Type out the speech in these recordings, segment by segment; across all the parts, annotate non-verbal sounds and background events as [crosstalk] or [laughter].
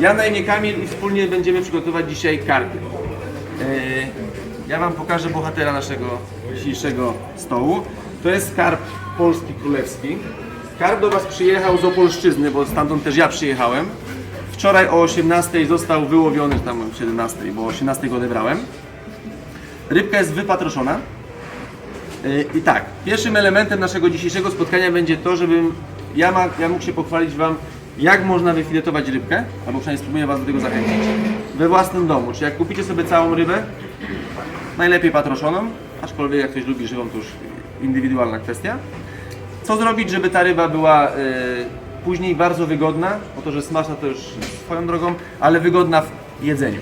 Ja na imię Kamil i wspólnie będziemy przygotować dzisiaj karpie. E, Ja Wam pokażę bohatera naszego dzisiejszego stołu. To jest karp polski królewski. Karp do Was przyjechał z Opolszczyzny, bo stamtąd też ja przyjechałem. Wczoraj o 18 został wyłowiony, tam o 17, bo o 18 go odebrałem. Rybka jest wypatroszona. Yy, I tak, pierwszym elementem naszego dzisiejszego spotkania będzie to, żebym ja, ma, ja mógł się pochwalić Wam, jak można wyfiletować rybkę, albo przynajmniej spróbuję Was do tego zachęcić, we własnym domu. Czy jak kupicie sobie całą rybę, najlepiej patroszoną, aczkolwiek jak ktoś lubi żywą, to już indywidualna kwestia. Co zrobić, żeby ta ryba była y, później bardzo wygodna, bo to, że smaczna to już swoją drogą, ale wygodna w jedzeniu.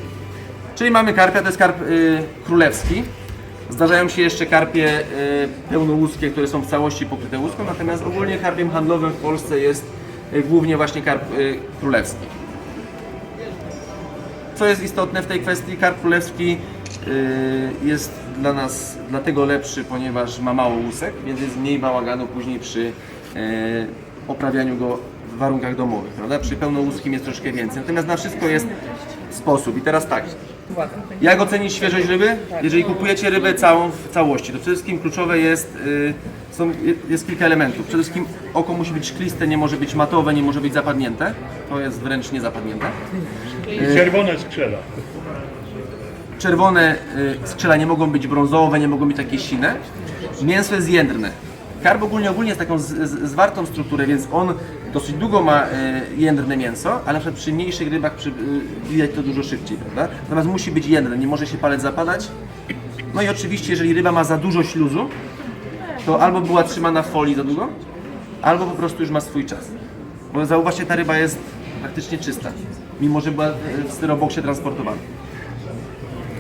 Czyli mamy karpia, to jest karp y, królewski. Zdarzają się jeszcze karpie y, pełnołuskie, które są w całości pokryte łuską, natomiast ogólnie karpiem handlowym w Polsce jest głównie właśnie karp y, królewski. Co jest istotne w tej kwestii, karp królewski y, jest dla nas dlatego lepszy, ponieważ ma mało łusek, więc jest mniej bałaganu później przy y, oprawianiu go w warunkach domowych, prawda? Przy pełnołuskim jest troszkę więcej, natomiast na wszystko jest sposób. I teraz tak, jak ocenić świeżość ryby? Jeżeli kupujecie rybę całą w całości, to przede wszystkim kluczowe jest, y, są, jest kilka elementów. Przede wszystkim oko musi być szkliste, nie może być matowe, nie może być zapadnięte. To jest wręcz niezapadnięte. I czerwone skrzela. Czerwone y, skrzela nie mogą być brązowe, nie mogą być takie sine. Mięso jest jędrne. Karp ogólnie, ogólnie jest taką z, z, zwartą strukturę, więc on dosyć długo ma y, jędrne mięso, ale przy mniejszych rybach przy, y, widać to dużo szybciej, prawda? Natomiast musi być jędrne, nie może się palec zapadać. No i oczywiście, jeżeli ryba ma za dużo śluzu, to albo była trzymana w folii za długo, albo po prostu już ma swój czas. Bo zauważcie, ta ryba jest praktycznie czysta, mimo że była y, w styroboksie transportowana.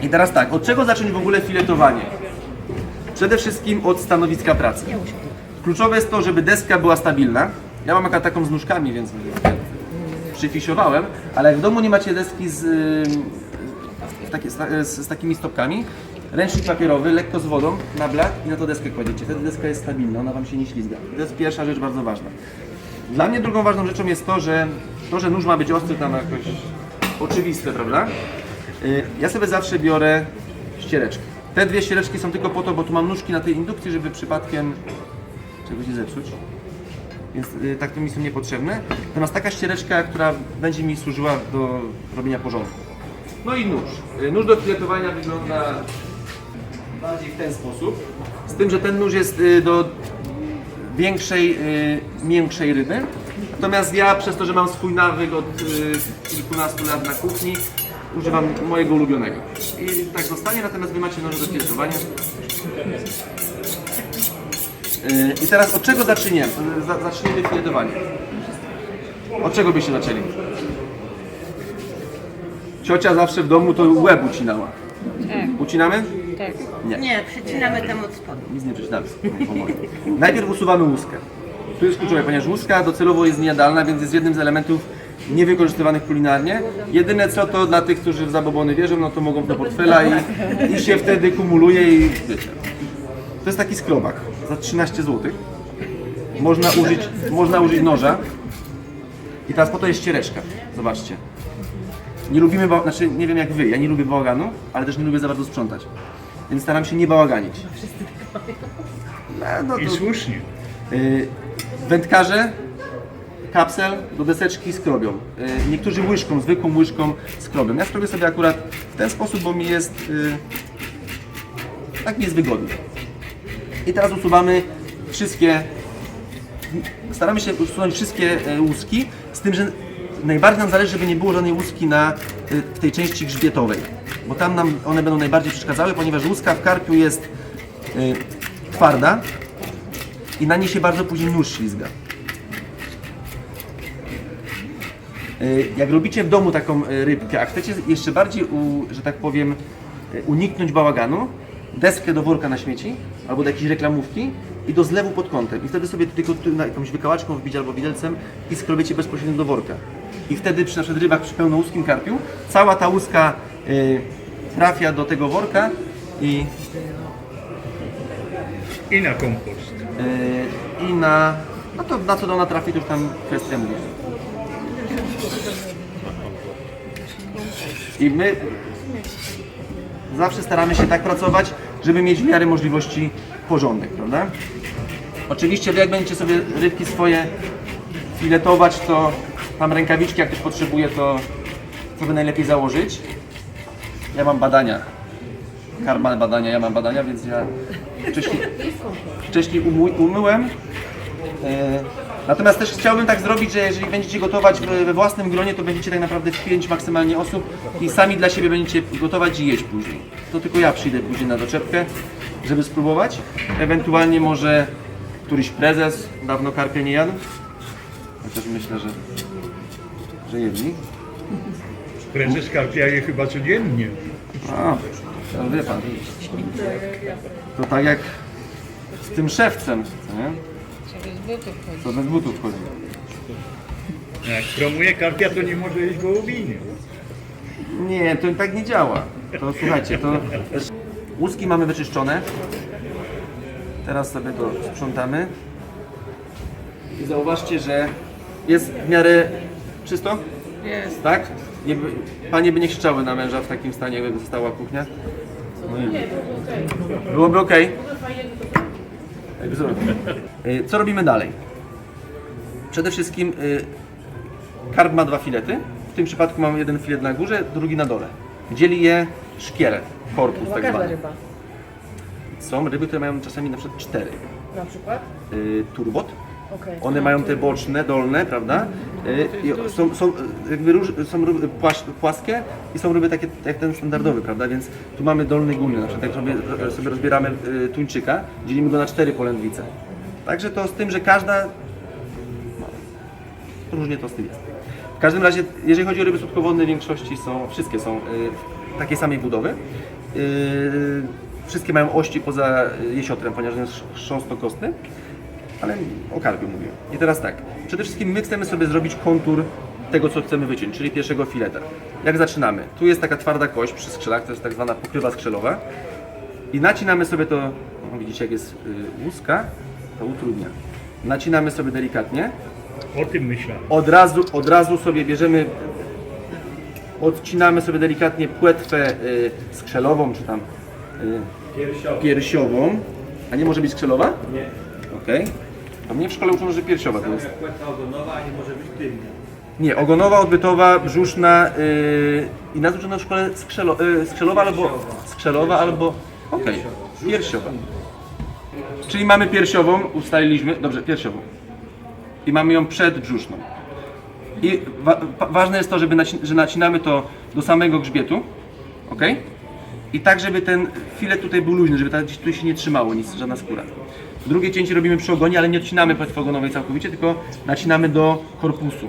I teraz tak, od czego zacząć w ogóle filetowanie? Przede wszystkim od stanowiska pracy. Kluczowe jest to, żeby deska była stabilna. Ja mam akurat taką z nóżkami, więc przyfisiowałem, ale jak w domu nie macie deski z, ym, z, z, takimi stopkami, ręcznik papierowy, lekko z wodą na blat i na to deskę kładziecie. Wtedy deska jest stabilna, ona Wam się nie ślizga. To jest pierwsza rzecz bardzo ważna. Dla mnie drugą ważną rzeczą jest to, że to, że nóż ma być ostry, tam jakoś oczywiste, prawda? Y, Ja sobie zawsze biorę ściereczkę. Te dwie ściereczki są tylko po to, bo tu mam nóżki na tej indukcji, żeby przypadkiem czegoś nie zepsuć. Więc y, tak to mi są niepotrzebne. Natomiast taka ściereczka, która będzie mi służyła do robienia porządku. No i nóż. Y, Nóż do filetowania wygląda bardziej w ten sposób. Z tym, że ten nóż jest y, do większej, miększej ryby. Natomiast ja przez to, że mam swój nawyk od kilkunastu lat na kuchni, używam mojego ulubionego. I tak zostanie, natomiast wy macie noże do filetowania. Y, I teraz od czego zaczniemy? Za- Zaczniemy filetowanie. Od czego byście zaczęli? Ciocia zawsze w domu to łeb ucinała. Ucinamy? Tak. Nie. Nie, przycinamy tam od spodu. Nic nie przeczytamy. Najpierw usuwamy łuskę. Tu jest kluczowe, ponieważ łuska docelowo jest niejadalna, więc jest jednym z elementów niewykorzystywanych kulinarnie. Jedyne co to dla tych, którzy w zabobony wierzą, no to mogą do portfela i, i się wtedy kumuluje i wiecie. To jest taki skrobak za 13 zł. Można użyć, można użyć noża. I teraz po to jest ściereczka. Zobaczcie. Nie lubimy, ba- znaczy nie wiem jak wy, ja nie lubię bałaganu, ale też nie lubię za bardzo sprzątać. Więc staram się nie bałaganić. No, no I to, słusznie. y, wędkarze kapsel do deseczki skrobią. Y, niektórzy łyżką, zwykłą łyżką skrobią. Ja skrobię sobie akurat w ten sposób, bo mi jest y, tak mi jest wygodnie. I teraz usuwamy wszystkie staramy się usunąć wszystkie e, łuski, z tym, że najbardziej nam zależy, żeby nie było żadnej łuski na, w tej części grzbietowej, bo tam nam one będą najbardziej przeszkadzały, ponieważ łuska w karpiu jest y, twarda i na niej się bardzo później nóż ślizga. Jak robicie w domu taką rybkę, a chcecie jeszcze bardziej, że tak powiem, uniknąć bałaganu, deskę do worka na śmieci albo do jakiejś reklamówki i do zlewu pod kątem. I wtedy sobie tylko tu na jakąś wykałaczką wbić albo widelcem i skrobiecie bezpośrednio do worka. I wtedy przy na przykład rybach przy pełnołuskim karpiu cała ta łuska y, trafia do tego worka i, I na kompost. y, i na, no to na co ona trafi, to już tam kwestia mówi. I my zawsze staramy się tak pracować, żeby mieć w miarę możliwości porządek, prawda? Oczywiście jak będziecie sobie rybki swoje filetować, to tam rękawiczki jak ktoś potrzebuje, to sobie najlepiej założyć. Ja mam badania. Karma badania, ja mam badania, więc ja wcześniej, wcześniej umył, umyłem. E, Natomiast też chciałbym tak zrobić, że jeżeli będziecie gotować we własnym gronie, to będziecie tak naprawdę w 5 maksymalnie osób i sami dla siebie będziecie gotować i jeść później. To tylko ja przyjdę później na doczepkę, żeby spróbować. Ewentualnie może któryś prezes, dawno karpia nie jadł. Chociaż myślę, że, że jedli. Prezes Karpia je chyba codziennie. A, to wie pan. To tak jak z tym szewcem, co nie? Co bez butów chodzi. Jak promuje Karpia, to nie może jeść wołowiny. Nie, to tak nie działa. To słuchajcie, to łuski mamy wyczyszczone. Teraz sobie to sprzątamy. I zauważcie, że jest w miarę czysto? Jest. Tak? Nie, by- panie by nie krzyczały na męża w takim stanie, jakby została kuchnia. No nie. Byłoby ok. Co robimy dalej? Przede wszystkim y, karp ma dwa filety. W tym przypadku mamy jeden filet na górze, drugi na dole. Dzieli je szkielet, korpus tak zwany. ryba. Są ryby, które mają czasami na przykład cztery. Na przykład? Y, turbot. One mają te boczne, dolne, prawda? Y, I są, są, jakby róż, są płaskie i są ryby takie jak ten standardowy, prawda? Więc tu mamy dolny górny, na przykład jak sobie, sobie rozbieramy y, tuńczyka, dzielimy go na cztery polędwice. Także to z tym, że każda różnie to z tym jest. W każdym razie, jeżeli chodzi o ryby słodkowodne, w większości są, wszystkie są y, takiej samej budowy. Y, wszystkie mają ości poza jesiotrem, ponieważ on jest chrząstokostny. Ale o karpiu mówię. I teraz tak, przede wszystkim my chcemy sobie zrobić kontur tego, co chcemy wyciąć, czyli pierwszego fileta. Jak zaczynamy? Tu jest taka twarda kość przy skrzelach, to jest tak zwana pokrywa skrzelowa. I nacinamy sobie to, no widzicie jak jest y, łuska, to utrudnia. Nacinamy sobie delikatnie. O tym myślałem. Od razu, od razu sobie bierzemy, odcinamy sobie delikatnie płetwę y, skrzelową, czy tam y, piersiową. A nie może być skrzelowa? Nie. Okej. To mnie w szkole uczono, że piersiowa to jest. Płetwa ogonowa, a nie może być tylnia. Nie, ogonowa, odbytowa, brzuszna yy, i nas uczono w szkole skrzelo, yy, skrzelowa albo skrzelowa albo okej, piersiowa. Czyli mamy piersiową, ustaliliśmy, dobrze, piersiową. I mamy ją przed brzuszną. I wa wa ważne jest to, żeby naci że nacinamy to do samego grzbietu, ok? I tak, żeby ten filet tutaj był luźny, żeby ta, gdzieś tu się nie trzymało nic, żadna skóra. Drugie cięcie robimy przy ogonie, ale nie odcinamy płetwy ogonowej całkowicie, tylko nacinamy do korpusu.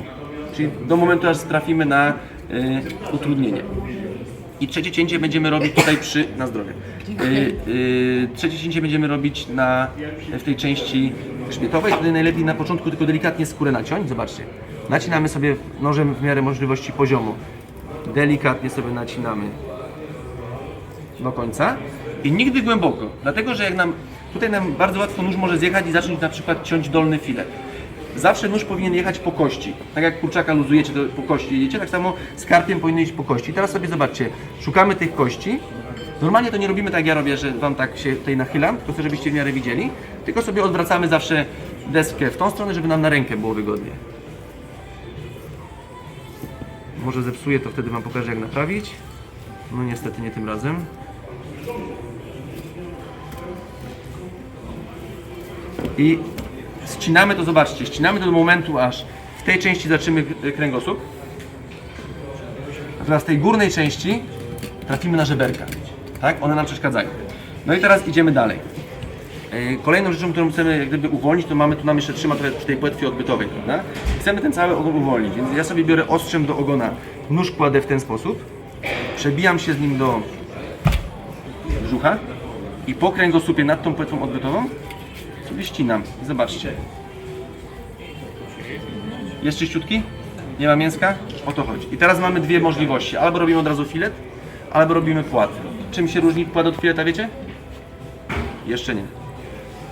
Czyli do momentu, aż trafimy na y, utrudnienie. I trzecie cięcie będziemy robić tutaj przy, na zdrowie. Y, y, trzecie cięcie będziemy robić na, w tej części grzbietowej. Tutaj najlepiej na początku tylko delikatnie skórę naciąć. Zobaczcie. Nacinamy sobie nożem w miarę możliwości poziomu. Delikatnie sobie nacinamy do końca i nigdy głęboko. Dlatego, że jak nam tutaj nam bardzo łatwo nóż może zjechać i zacząć na przykład ciąć dolny filet. Zawsze nóż powinien jechać po kości. Tak jak kurczaka luzujecie, to po kości jedziecie, tak samo z karpiem powinien iść po kości. Teraz sobie zobaczcie, szukamy tych kości. Normalnie to nie robimy tak jak ja robię, że wam tak się tutaj nachylam, to chcę, żebyście w miarę widzieli. Tylko sobie odwracamy zawsze deskę w tą stronę, żeby nam na rękę było wygodnie. Może zepsuję, to wtedy wam pokażę jak naprawić. No niestety nie tym razem. I ścinamy to, zobaczcie, ścinamy to do momentu, aż w tej części zaczymy kręgosłup. Teraz w tej górnej części trafimy na żeberka. Tak? One nam przeszkadzają. No i teraz idziemy dalej. Yy, Kolejną rzeczą, którą chcemy jak gdyby uwolnić, to mamy tu nam jeszcze trzyma trochę przy tej płetwie odbytowej, prawda? Chcemy ten cały ogon uwolnić, więc ja sobie biorę ostrzem do ogona, nóż kładę w ten sposób, przebijam się z nim do brzucha i po kręgosłupie nad tą płetwą odbytową sobie ścinam. Zobaczcie. Jest czyściutki? Nie ma mięska? O to chodzi. I teraz mamy dwie możliwości. Albo robimy od razu filet, albo robimy płat. Czym się różni płat od fileta, wiecie? Jeszcze nie.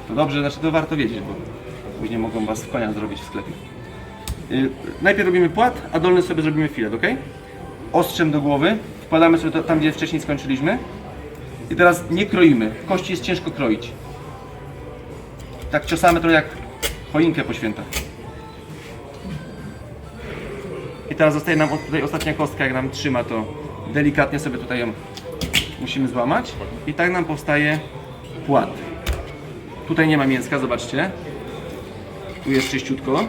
To dobrze, znaczy to warto wiedzieć, bo później mogą was w konia zrobić w sklepie. Yy, najpierw robimy płat, a dolny sobie zrobimy filet, ok? ostrzem do głowy, wkładamy sobie to tam, gdzie wcześniej skończyliśmy. I teraz nie kroimy. Kości jest ciężko kroić. Tak ciosamy trochę jak choinkę po świętach. I teraz zostaje nam tutaj ostatnia kostka, jak nam trzyma to delikatnie sobie tutaj ją musimy złamać. I tak nam powstaje płat. Tutaj nie ma mięska, zobaczcie. Tu jest czyściutko.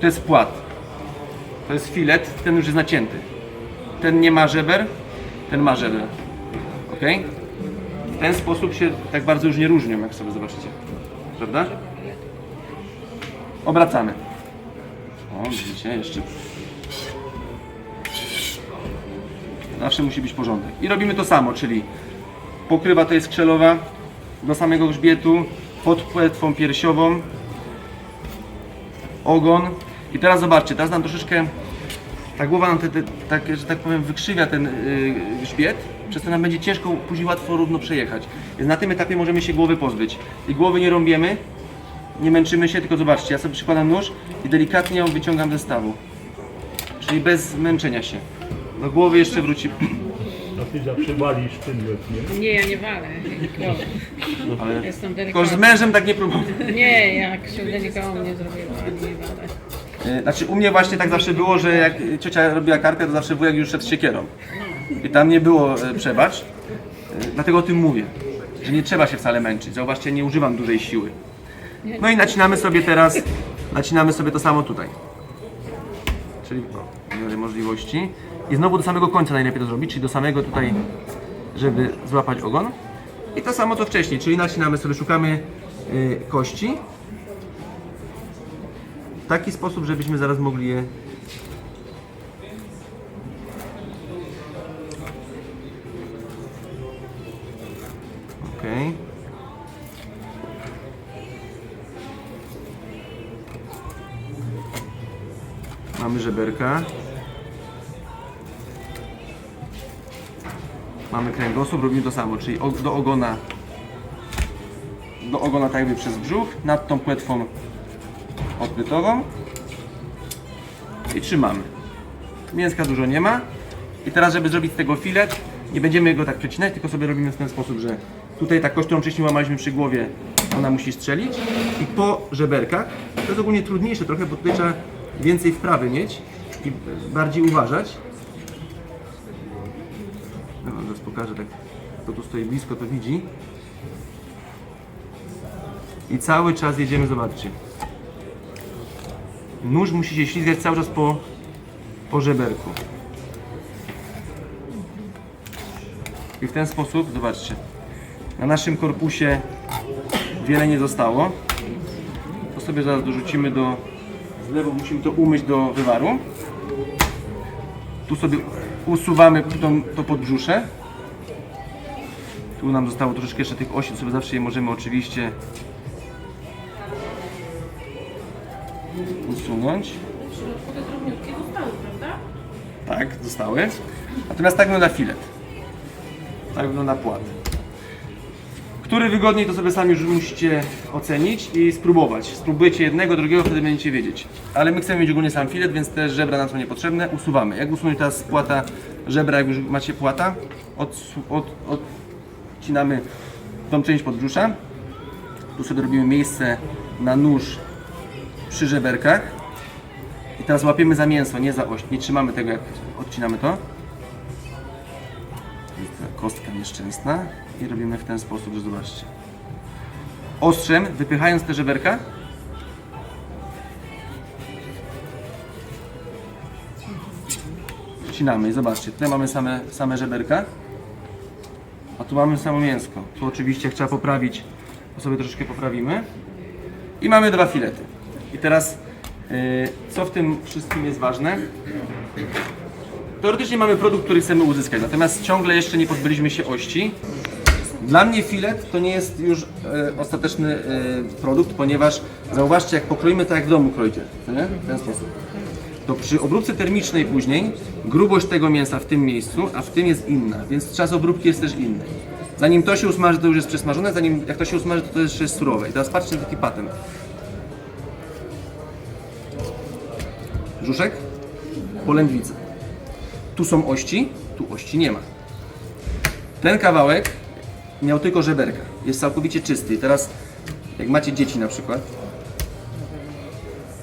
To jest płat. To jest filet, ten już jest nacięty. Ten nie ma żeber, ten ma żeber. Ok? W ten sposób się tak bardzo już nie różnią, jak sobie zobaczycie. Prawda? Obracamy. O, widzicie, jeszcze. Zawsze musi być porządek. I robimy to samo, czyli pokrywa to jest skrzelowa do samego grzbietu, pod płetwą piersiową, ogon. I teraz zobaczcie, teraz nam troszeczkę ta głowa nam, te, te, tak, że tak powiem, wykrzywia ten yy, grzbiet, przez to nam będzie ciężko później łatwo równo przejechać. Więc na tym etapie możemy się głowy pozbyć. I głowy nie rąbiemy, nie męczymy się, tylko zobaczcie, ja sobie przykładam nóż i delikatnie ją wyciągam ze stawu. Czyli bez męczenia się. Do głowy jeszcze wróci, To ty zawsze walisz łeb, nie? Nie, ja nie walę. nikogo. ale Jestem tylko z delikatna. mężem tak nie próbował. Nie, jak się nikomu nie zrobiła, nie walę. E, Znaczy u mnie właśnie tak zawsze było, że jak ciocia robiła karpia, to zawsze wujek już szedł z siekierą. I tam nie było e, przebacz. E, Dlatego o tym mówię, że nie trzeba się wcale męczyć. Zauważcie, nie używam dużej siły. No i nacinamy sobie teraz, nacinamy sobie to samo tutaj. Czyli w miarę możliwości. I znowu do samego końca najlepiej to zrobić, czyli do samego tutaj, żeby złapać ogon. I to samo co wcześniej, czyli nacinamy sobie, szukamy y, kości w taki sposób, żebyśmy zaraz mogli je Mamy żeberka. Mamy kręgosłup, robimy to samo, czyli do ogona do ogona tak jakby przez brzuch, nad tą płetwą odbytową i trzymamy. Mięska dużo nie ma. I teraz, żeby zrobić z tego filet, nie będziemy go tak przecinać, tylko sobie robimy w ten sposób, że tutaj ta kość, którą wcześniej łamaliśmy przy głowie, ona musi strzelić i po żeberkach, to jest ogólnie trudniejsze trochę, bo tutaj trzeba więcej wprawy mieć i bardziej uważać. No, zaraz pokażę tak, kto tu stoi blisko, to widzi. I cały czas jedziemy, zobaczcie. Nóż musi się ślizgać cały czas po, po żeberku. I w ten sposób, zobaczcie, na naszym korpusie wiele nie zostało. To sobie zaraz dorzucimy do, z lewo musimy to umyć do wywaru. Tu sobie usuwamy to podbrzusze. Tu nam zostało troszeczkę jeszcze tych osi, sobie zawsze je możemy oczywiście usunąć. Te drobniutkie zostały, prawda? Tak, zostały. Natomiast tak wygląda filet. Tak wygląda płat. Który wygodniej, to sobie sami już musicie ocenić i spróbować. Spróbujecie jednego, drugiego, wtedy będziecie wiedzieć. Ale my chcemy mieć ogólnie sam filet, więc te żebra nam są niepotrzebne. Usuwamy. Jak usunąć teraz z płata żebra, jak już macie płata, od, odcinamy tą część podbrzusza. Tu sobie robimy miejsce na nóż przy żeberkach. I teraz łapiemy za mięso, nie za oś. Nie trzymamy tego, jak odcinamy to. Jest ta kostka nieszczęsna. I robimy w ten sposób, że zobaczcie. Ostrzem, wypychając te żeberka. Wcinamy i zobaczcie, tutaj mamy same, same żeberka. A tu mamy samo mięsko. Tu oczywiście trzeba poprawić, to sobie troszeczkę poprawimy. I mamy dwa filety. I teraz, yy, co w tym wszystkim jest ważne? Teoretycznie mamy produkt, który chcemy uzyskać, natomiast ciągle jeszcze nie pozbyliśmy się ości. Dla mnie filet to nie jest już e, ostateczny e, produkt, ponieważ zauważcie, jak pokroimy tak jak w domu kroicie, nie? w ten sposób. To przy obróbce termicznej później grubość tego mięsa w tym miejscu, a w tym jest inna, więc czas obróbki jest też inny. Zanim to się usmaży, to już jest przesmażone, zanim jak to się usmaży, to to jeszcze jest surowe. I teraz patrzcie na taki patent. Brzuszek, polędwica. Tu są ości, tu ości nie ma. Ten kawałek miał tylko żeberka. Jest całkowicie czysty. I teraz, jak macie dzieci na przykład,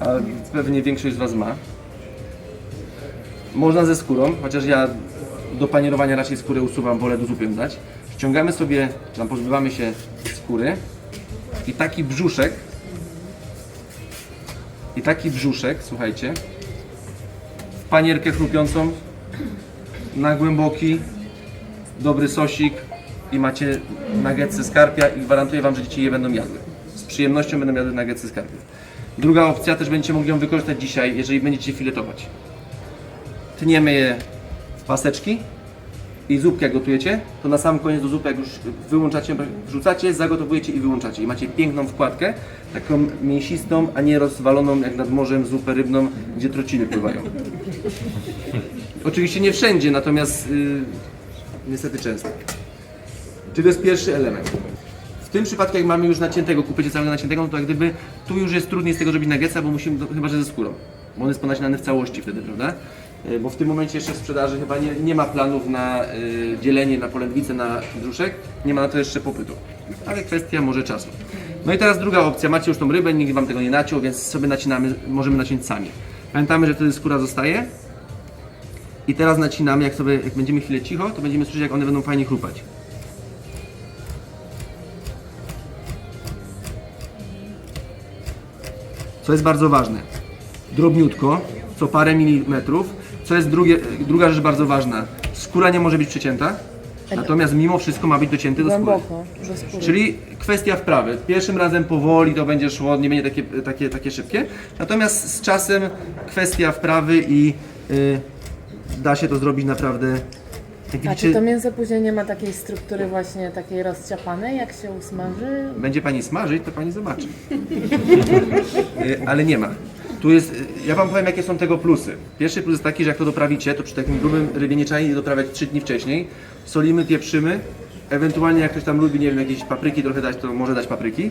a pewnie większość z Was ma, można ze skórą, chociaż ja do panierowania raczej skórę usuwam, wolę do zupy dać. Ściągamy sobie, tam pozbywamy się skóry i taki brzuszek, i taki brzuszek, słuchajcie, w panierkę chrupiącą, na głęboki, dobry sosik i macie nuggetsy z karpia i gwarantuję Wam, że dzieci je będą jadły. Z przyjemnością będą jadły nuggetsy z karpia. Druga opcja, też będziecie mogli ją wykorzystać dzisiaj, jeżeli będziecie filetować. Tniemy je w paseczki i zupkę jak gotujecie, to na sam koniec do zupy jak już wyłączacie, wrzucacie, zagotowujecie i wyłączacie. I macie piękną wkładkę, taką mięsistą, a nie rozwaloną jak nad morzem zupę rybną, gdzie trociny pływają. Oczywiście nie wszędzie, natomiast yy, niestety często. Czyli to jest pierwszy element. W tym przypadku, jak mamy już naciętego, kupicie całego naciętego, no to jak gdyby tu już jest trudniej z tego zrobić nuggetsa, bo musimy, chyba że ze skórą. Bo on jest ponacinany w całości wtedy, prawda? E, Bo w tym momencie jeszcze w sprzedaży chyba nie, nie ma planów na y, dzielenie na polędwicę na brzuszek, nie ma na to jeszcze popytu. Ale kwestia może czasu. No i teraz druga opcja, macie już tą rybę, nikt Wam tego nie naciął, więc sobie nacinamy, możemy naciąć sami. Pamiętamy, że wtedy skóra zostaje, i teraz nacinamy, jak sobie, jak będziemy chwilę cicho, to będziemy słyszeć, jak one będą fajnie chrupać. Co jest bardzo ważne. Drobniutko, co parę milimetrów. Co jest drugie, druga rzecz bardzo ważna. Skóra nie może być przecięta, natomiast mimo wszystko ma być docięty do skóry. Głęboko, do skóry. Czyli kwestia wprawy. Pierwszym razem powoli to będzie szło, nie będzie takie, takie, takie szybkie. Natomiast z czasem kwestia wprawy i y, da się to zrobić naprawdę. A czy to mięso później nie ma takiej struktury właśnie takiej rozciapanej, jak się usmaży? będzie pani smażyć, to pani zobaczy. [laughs] Y, Ale nie ma. Tu jest, y, ja wam powiem jakie są tego plusy. Pierwszy plus jest taki, że jak to doprawicie, to przy takim grubym rybie nie trzeba jej doprawiać 3 dni wcześniej. Solimy, pieprzymy, ewentualnie jak ktoś tam lubi, nie wiem, jakieś papryki trochę dać, to może dać papryki.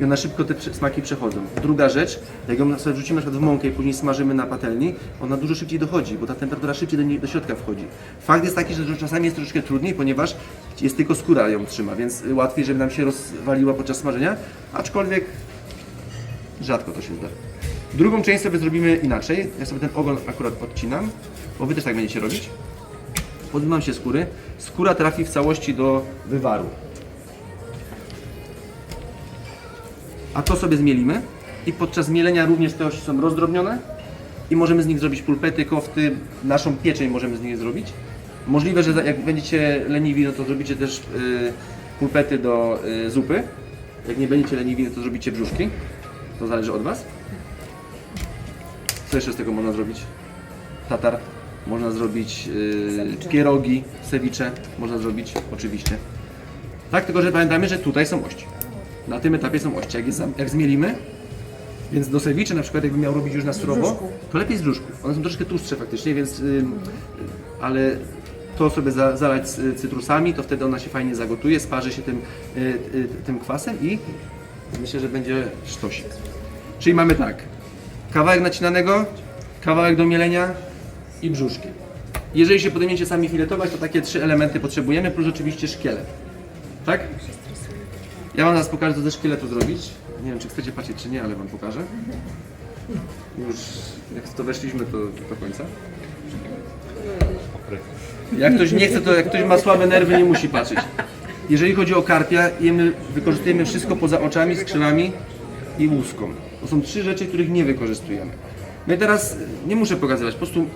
I one szybko te smaki przechodzą. Druga rzecz, jak ją sobie wrzucimy na przykład w mąkę i później smażymy na patelni, ona dużo szybciej dochodzi, bo ta temperatura szybciej do, niej, do środka wchodzi. Fakt jest taki, że czasami jest troszeczkę trudniej, ponieważ jest tylko skóra ją trzyma, więc łatwiej, żeby nam się rozwaliła podczas smażenia, aczkolwiek rzadko to się zdarza. Drugą część sobie zrobimy inaczej. Ja sobie ten ogon akurat odcinam, bo wy też tak będziecie robić. Podmywam się skóry. Skóra trafi w całości do wywaru. A to sobie zmielimy. I podczas mielenia również te ości są rozdrobnione. I możemy z nich zrobić pulpety, kofty, naszą pieczeń możemy z nich zrobić. Możliwe, że jak będziecie leniwi, no to zrobicie też y, pulpety do y, zupy. Jak nie będziecie leniwi, no to zrobicie brzuszki. To zależy od Was. Co jeszcze z tego można zrobić? Tatar. Można zrobić yy, pierogi, ceviche. Można zrobić, oczywiście. Tak, tylko że pamiętamy, że tutaj są ości. Na tym etapie są ości. Jak, zmielimy, więc do ceviche na przykład jakbym miał robić już na surowo, to lepiej z brzuszku. One są troszkę tłustsze faktycznie, więc... Yy, ale to sobie za, zalać z, y, cytrusami, to wtedy ona się fajnie zagotuje, sparzy się tym, y, y, tym kwasem i myślę, że będzie sztosik. Czyli mamy tak, kawałek nacinanego, kawałek do mielenia i brzuszki. Jeżeli się podejmiecie sami filetować, to takie trzy elementy potrzebujemy, plus oczywiście szkielet. Tak? Ja Wam zaraz pokażę, co ze szkieletu zrobić. Nie wiem, czy chcecie patrzeć, czy nie, ale Wam pokażę. Już jak w to weszliśmy, to do końca. Jak ktoś nie chce, to jak ktoś ma słabe nerwy, nie musi patrzeć. Jeżeli chodzi o karpia, jemy, wykorzystujemy wszystko poza oczami, skrzydłami i łuską. To są trzy rzeczy, których nie wykorzystujemy. No i teraz nie muszę pokazywać, po prostu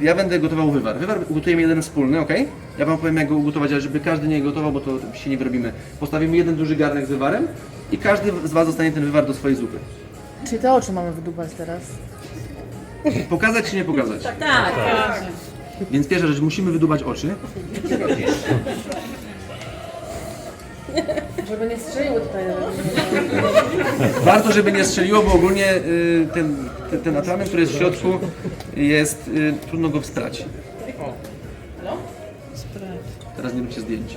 ja będę gotował wywar. Wywar ugotujemy jeden wspólny, ok? Ja Wam powiem jak go ugotować, ale żeby każdy nie gotował, bo to się nie wyrobimy. Postawimy jeden duży garnek z wywarem i każdy z Was dostanie ten wywar do swojej zupy. Czy te oczy mamy wydubać teraz? Pokazać czy nie pokazać? Tak, Więc pierwsza rzecz, musimy wydubać oczy. Żeby nie strzeliły tutaj. Warto, żeby nie strzeliło, bo ogólnie y, ten, ten, ten atrament, który jest w środku, jest y, trudno go wstrać. Teraz nie róbcie zdjęć.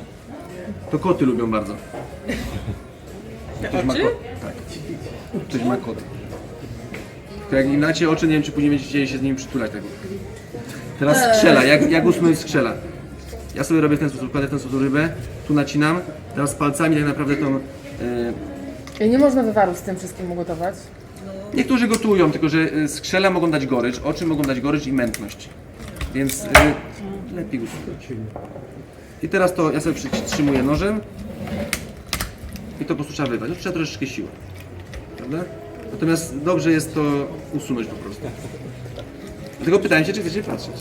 To koty lubią bardzo. Ktoś ma kot. Tak. Ktoś ma koty. Tylko jak im dacie oczy, nie wiem czy później będziecie chcieli się z nimi przytulać. Tak. Teraz skrzela, jak, jak usmażyć skrzela? Ja sobie robię w ten sposób, kładę w ten sposób rybę, tu nacinam, teraz palcami tak naprawdę tą... e, I nie można wywaru z tym wszystkim ugotować. Niektórzy gotują, tylko że e, skrzela mogą dać gorycz, oczy mogą dać gorycz i mętność. Więc e, lepiej usunąć. I teraz to ja sobie przytrzymuję nożem i to po prostu trzeba wyrwać. No, trzeba troszeczkę siły. Prawda? Natomiast dobrze jest to usunąć po prostu. Dlatego pytałem się, czy chcecie patrzeć.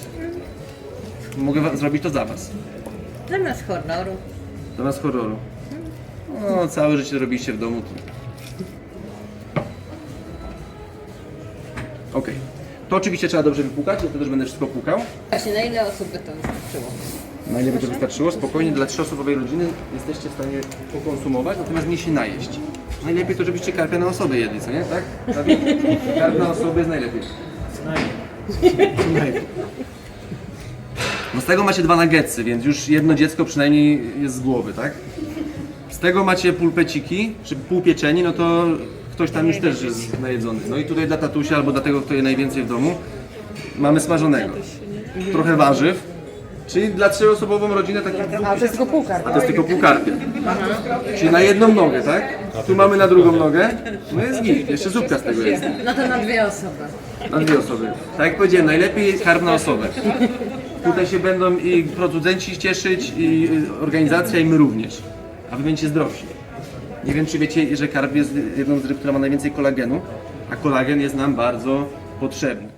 Mogę wa- zrobić to za was. Zamiast horroru. Zamiast horroru. No, całe życie robiliście w domu. To... Okej. To oczywiście trzeba dobrze wypłukać, ja to też będę wszystko płukał. Właśnie, na ile osób by to wystarczyło? Na ile by to wystarczyło? Spokojnie, dla trzyosobowej rodziny jesteście w stanie pokonsumować, natomiast nie się najeść. Najlepiej to, żebyście karpia na osobę jedli, co nie? Tak? Dawid? Karp na osobę jest najlepiej. Najlepiej. No z tego macie dwa nuggetsy, więc już jedno dziecko przynajmniej jest z głowy, tak? Z tego macie pulpeciki, czy półpieczeni, no to ktoś tam już też jest najedzony. No i tutaj dla tatusia albo dla tego, kto je najwięcej w domu, mamy smażonego. Trochę warzyw, czyli dla trzyosobową rodzinę takich dwóch A to jest tylko pół a to jest tylko pół karpia. Czyli na jedną nogę, tak? Tu mamy na drugą nogę. No jest git, jeszcze zupka z tego jest. No to na dwie osoby. Na dwie osoby. Tak jak powiedziałem, najlepiej karp na osobę. Tutaj się będą i producenci cieszyć, i organizacja, i my również. A wy będziecie zdrowsi. Nie wiem, czy wiecie, że karp jest jedną z ryb, która ma najwięcej kolagenu, a kolagen jest nam bardzo potrzebny.